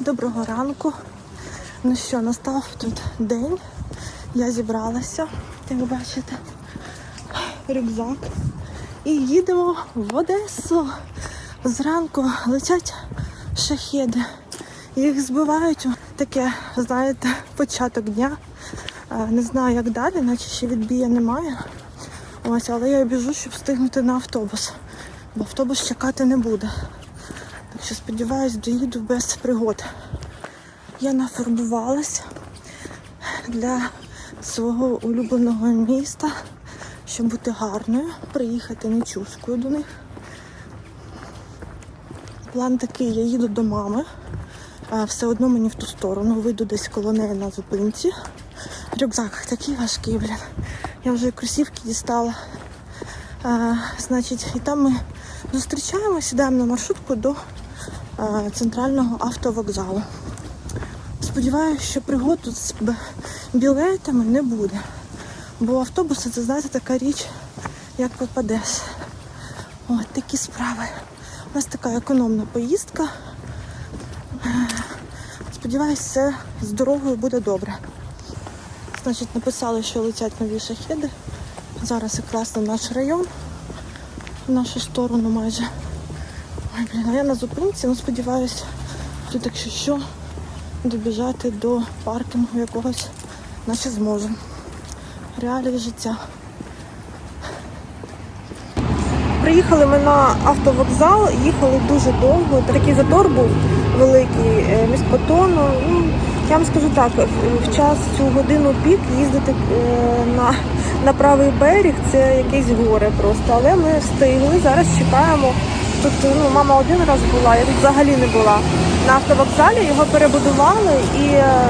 Доброго ранку. Ну що, настав тут день. Я зібралася, як бачите, рюкзак. І їдемо в Одесу. Зранку летять шахеди. Їх збивають. Таке, знаєте, початок дня. Е, Не знаю, як далі, наче ще відбія немає. Ось, але я біжу, щоб встигнути на автобус. Бо автобус чекати не буде. Так що сподіваюсь, доїду без пригод. Я нафарбувалась для свого улюбленого міста, щоб бути гарною, приїхати нечускою до них. План такий, я їду до мами. Все одно мені в ту сторону. Вийду десь коло неї на зупинці. Рюкзак такий важкий, блін. Я вже кросівки дістала. А, значить, і там ми зустрічаємося, сідаємо на маршрутку до центрального автовокзалу. Сподіваюся, що пригод тут з білетами не буде. Бо автобуси це, знаєте, така річ, як попадеш. От такі справи. У нас така економна поїздка. Сподіваюсь, все з дорогою буде добре. Значить, написали, що летять нові шахеди. Зараз якраз на наш район, в нашу сторону майже. А я на зупинці, ну сподіваюся, тут, якщо що, добіжати до паркінгу якогось, наче зможемо. Реалії життя. Приїхали ми на автовокзал, їхали дуже довго. Такий затор був великий, е, міськотону. Ну, я вам скажу так, в- в час цю годину пік їздити е, на, на правий берег це якесь горе просто. Але ми встигли, зараз чекаємо. Тут ну, мама один раз була, я тут взагалі не була. На автовокзалі його перебудували і е,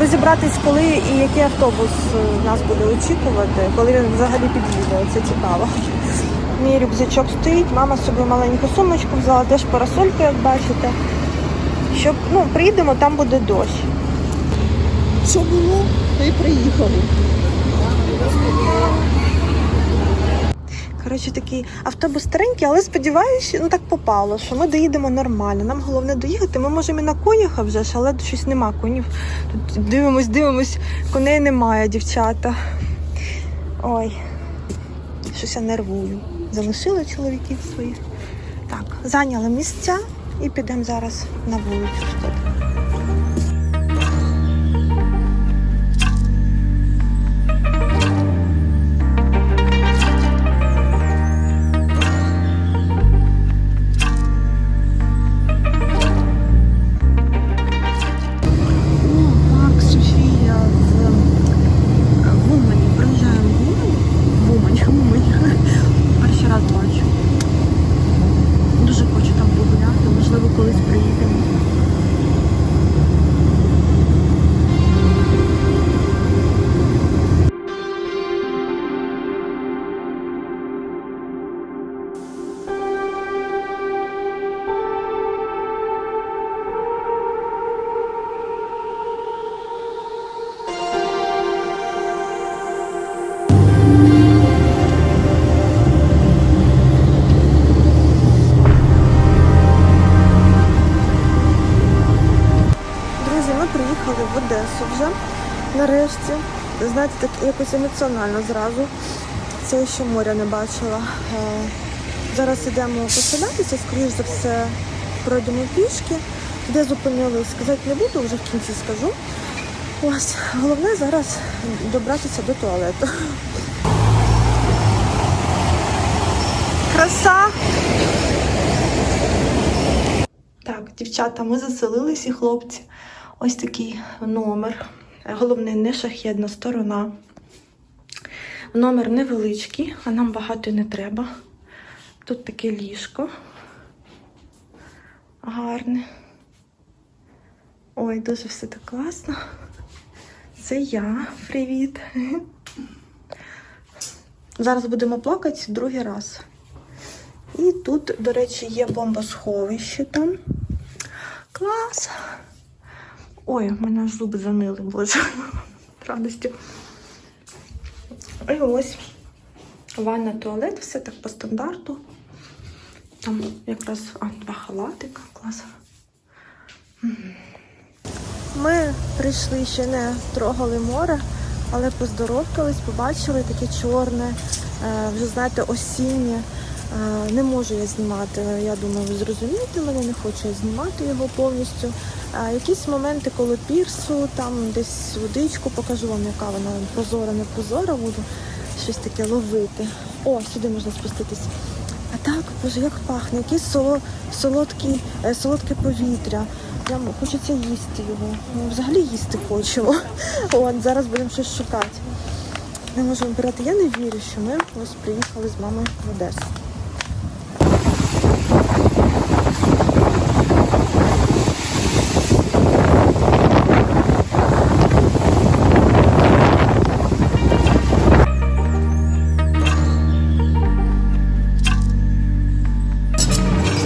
розібратись, коли і який автобус е, нас буде очікувати, коли він взагалі під'їде. Це цікаво. Мій рюкзачок стоїть, мама собі маленьку сумочку взяла, теж парасольку, як бачите. Щоб ну, приїдемо, там буде дощ. Що було, то і приїхали. Коротше, такий автобус старенький, але сподіваюся, ну так попало, що ми доїдемо нормально. Нам головне доїхати. Ми можемо і на конях вже ж, але щось нема конів. Тут дивимось, дивимось, коней немає, дівчата. Ой, щось я нервую. Залишили чоловіків своїх. Так, зайняли місця і підемо зараз на вулицю. Нарешті. Знаєте, так якось емоціонально зразу. Це ще моря не бачила. Е, Зараз йдемо поселятися, скоріш за все, пройдемо пішки. Де зупинились, сказати не буду, вже в кінці скажу. Ось, головне зараз добратися до туалету. Краса! Так, дівчата, ми заселились і хлопці. Ось такий номер. Головне, не шахідна сторона. Номер невеличкий, а нам багато не треба. Тут таке ліжко. Гарне. Ой, дуже все так класно. Це я. Привіт. Зараз будемо плакати другий раз. І тут, до речі, є бомбосховище там. Клас! Ой, в мене аж зуби занили, боже. З радістю. І ось ванна, туалет, все так по стандарту. Там якраз а, два халатика, клас. Ми прийшли ще не трогали море, але поздоровкались, побачили таке чорне, е, вже знаєте, осіннє. Е, Не можу я знімати. Я думаю, ви зрозумієте мене, не хочу я знімати його повністю. Е, Якісь моменти коло пірсу, там десь водичку покажу вам, яка вона прозора, не прозора, буду щось таке ловити. О, сюди можна спуститись. А так, боже, як пахне, якесь соло, е, солодке повітря. Прям хочеться їсти його. Ну, взагалі їсти хочемо. От, зараз будемо щось шукати. Не можемо брати. Я не вірю, що ми ось приїхали з мамою в Одесу.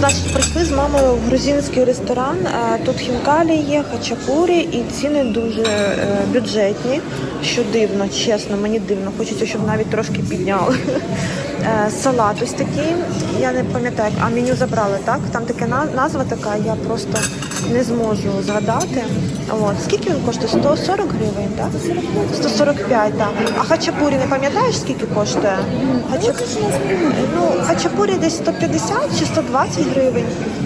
Значить, прийшли з мамою в грузинський ресторан. Е, Тут хінкалі є, хачапурі і ціни дуже е, бюджетні, що дивно, чесно, мені дивно. Хочеться, щоб навіть трошки підняли. Е, Салат ось такий, я не пам'ятаю, а меню забрали, так? Там така на- назва така, я просто не зможу згадати. От. Скільки він коштує? 140 гривень, так? 145, так. А хачапурі не пам'ятаєш, скільки коштує? Хачап... Ну, хачапурі десь 150 чи 120 гривень.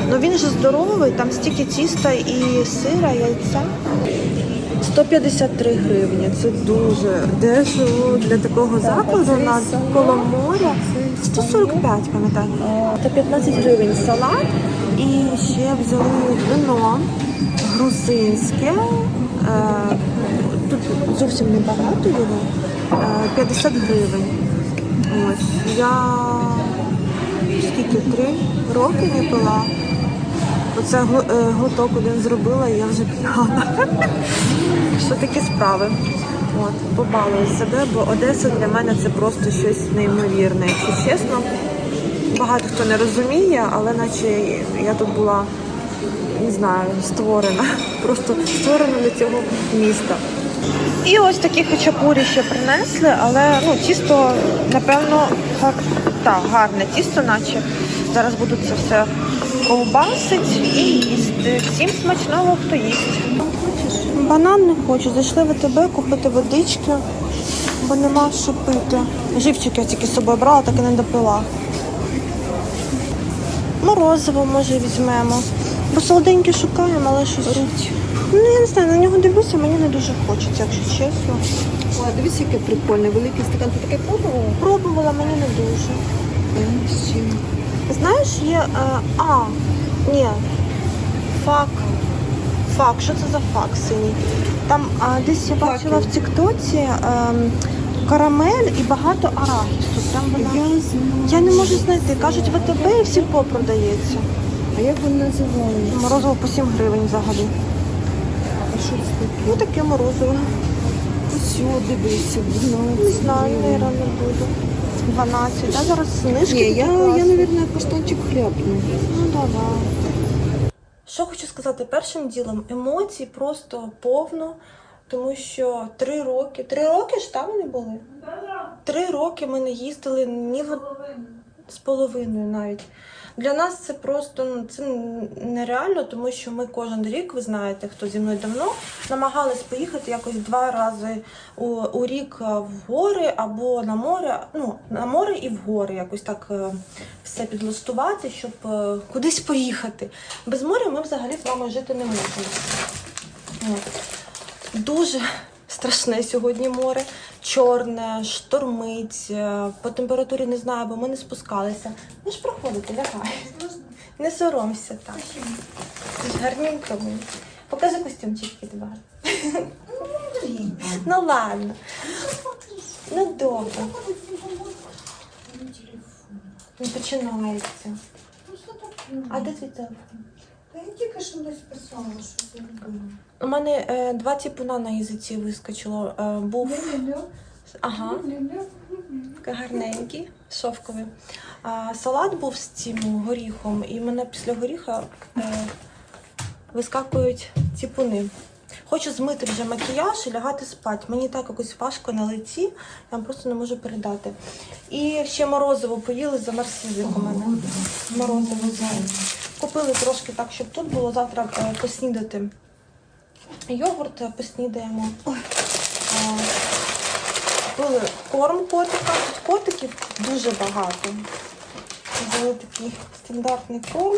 Ну він же здоровий, там стільки тіста і сира, яйця. 153 гривні. Це дуже дешево для такого закладу на коло моря. 145, пам'ятаю. 115 гривень салат. І ще взяли вино грузинське. Е, Тут зовсім небагато його. Е, 50 гривень. Ось. Я скільки три роки не пила. Оце е, глоток один зробила і я вже п'яна. Що такі справи. От, побалую себе, бо Одеса для мене це просто щось неймовірне, якщо чесно. Багато хто не розуміє, але наче я тут була, не знаю, створена. Просто створена для цього міста. І ось такі хачапурі ще принесли, але ну, тісто, напевно, гар... так, гарне тісто, наче. Зараз буду це все ковбасить і їсти. Всім смачного, хто їсть. Банан не хочу. Зайшли в АТБ купити водички, бо нема що пити. Живчик я тільки з собою брала, так і не допила. Морозиво, може, візьмемо. Бо солоденьке шукаємо, але щось. Ну, я не знаю, на нього дивлюся, мені не дуже хочеться, якщо чесно. О, дивіться, яке прикольне, великий стакан. Ти таке пробувала? Пробувала, мені не дуже. Знаєш, є. е, а, ні. Фак. Фак. Що це за фак синій? Там а, десь я бачила в Тіктоці ем, карамель і багато арахісу. Прям вона. Я. Я не можу знайти. Кажуть, в АТБ і в сільпо продається. А як він називається? Морозиво по 7 гривень взагалі. А що це таке? Ну таке морозиво. Ось, дивися, 12. Не знаю, наверное, не буду. 12. А зараз знижки. Ні, я, я, мабуть, каштанчик хляпну. Ну давай. Що хочу сказати, першим ділом емоцій просто повно, тому що три роки, три роки ж там вони були? Три роки ми не їздили ні в з половиною навіть. Для нас це просто ну, це нереально, тому що ми кожен рік, ви знаєте, хто зі мною давно, намагались поїхати якось два рази у, у рік е, в гори або на море, ну, на море і в гори, якось так е, все підлаштувати, щоб е, кудись поїхати. Без моря ми взагалі з вами жити не можемо. Дуже страшне сьогодні море, чорне, штормить. е, По температурі не знаю, бо ми не спускалися. Ну ж лягай. Не соромся так. Ти ж гарненько ми. Покажи костюмчик тебе. гарний. Ну ладно. Ну добре. Не починається. А де твій телефон? Я тільки що десь писала, що зробила. У мене е, два тіпуна на язиці вискочило. Е, був. Ага. Гарненький, шовковий. А, салат був з цим горіхом, і в мене після горіха е, вискакують ціпуни. Хочу змити вже макіяж і лягати спати. Мені так якось важко на лиці, я вам просто не можу передати. І ще морозиво поїли за у мене. Морозиво зараз. Купили трошки так, щоб тут було завтра е, поснідати. йогурт е, поснідаємо. Е, Купили корм котика. Тут котиків дуже багато. Взяли такий стандартний корм.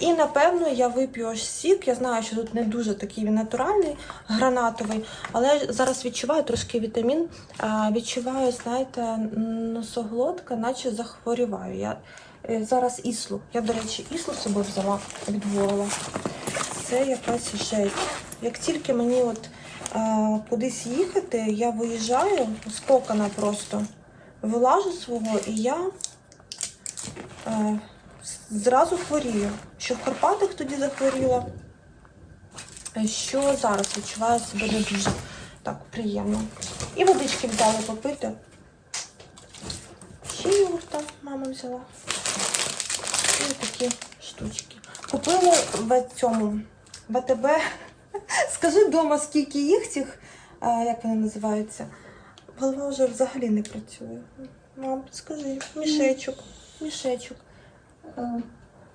І напевно я вип'ю ось сік. Я знаю, що тут не дуже такий він натуральний, гранатовий, але зараз відчуваю трошки вітамін. Відчуваю, знаєте, носоглотка, наче захворіваю. Я зараз іслу. Я, до речі, іслу з собою взяла від Вова. Це якась жесть. Як тільки мені от е, кудись їхати, я виїжджаю з кокона просто вилажу свого, і я е, зразу хворію. Що в Карпатах тоді захворіла, е, що зараз відчуваю себе не дуже так приємно. І водички взяли попити. Ще йогурта мама взяла. І такі штучки. Купили в цьому в АТБ. Скажи вдома, скільки їх цих, як вони називаються. Голова вже взагалі не працює. Мам, скажи, мішечок, мішечок.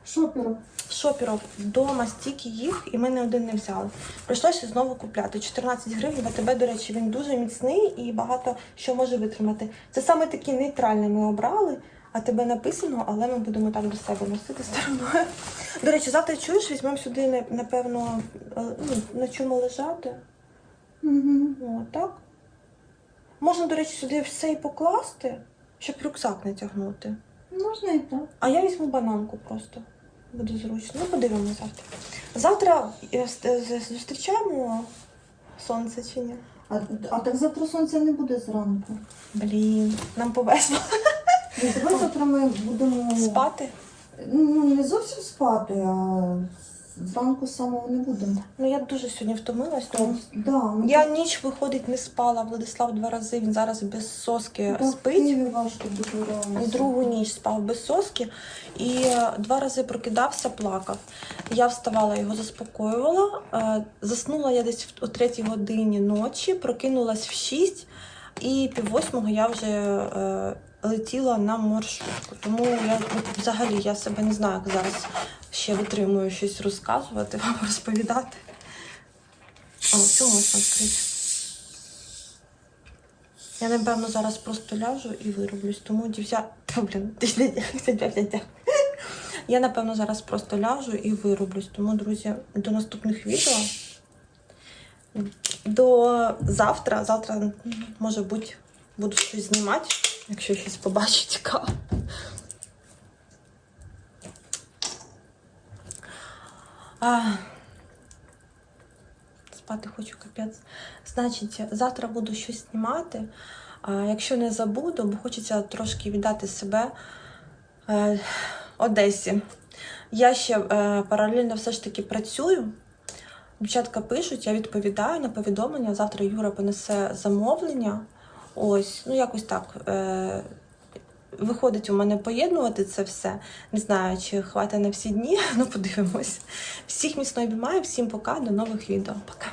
Шопером. Шоперов вдома стільки їх, і ми не один не взяли. Прийшлося знову купляти. 14 гривень. В АТБ, до речі, він дуже міцний і багато що може витримати. Це саме такі нейтральні ми обрали. А тебе написано, але ми будемо так до себе носити стороною. До речі, завтра чуєш, візьмемо сюди, напевно, е, ну, на чому лежати. Угу. О, так. Можна, до речі, сюди все і покласти, щоб рюкзак не тягнути. Можна і так. А я візьму бананку просто. Буде зручно. Ну, подивимося завтра. Завтра е, з- зустрічаємо сонце чи ні? А, а так завтра сонця не буде зранку. Блін, нам повезло Давай завтра ми будемо спати. Ну, не зовсім спати, а зранку самого не будемо. Ну я дуже сьогодні втомилась, тому Да, ну, я ніч виходить не спала. Владислав два рази. Він зараз без соски в спить. Києві важко дуже реально. Другу ніч спав без соски і е, два рази прокидався, плакав. Я вставала, його заспокоювала. Е, Заснула я десь в- о третій годині ночі, прокинулась в 6 і пів восьмого я вже е, летіла на маршрутку. Тому я взагалі я себе не знаю, як зараз ще витримую щось розказувати, вам розповідати. О, цю можна відкрити. Я, напевно, зараз просто ляжу і вироблюсь, тому дівча... Та, блін, Я, напевно, зараз просто ляжу і вироблюсь. Тому, друзі, до наступних відео. До завтра. Завтра, може бути, буду щось знімати, якщо щось побачу цікаво. А, спати хочу капець. Значить, завтра буду щось знімати. А, якщо не забуду, бо хочеться трошки віддати себе е, Одесі. Я ще е, паралельно все ж таки працюю. Дівчатка пишуть, я відповідаю на повідомлення. Завтра Юра понесе замовлення. Ось, ну якось так. Е, виходить у мене поєднувати це все. Не знаю, чи хватить на всі дні, ну подивимось. Всіх міцно обіймаю, всім пока, до нових відео. Пока.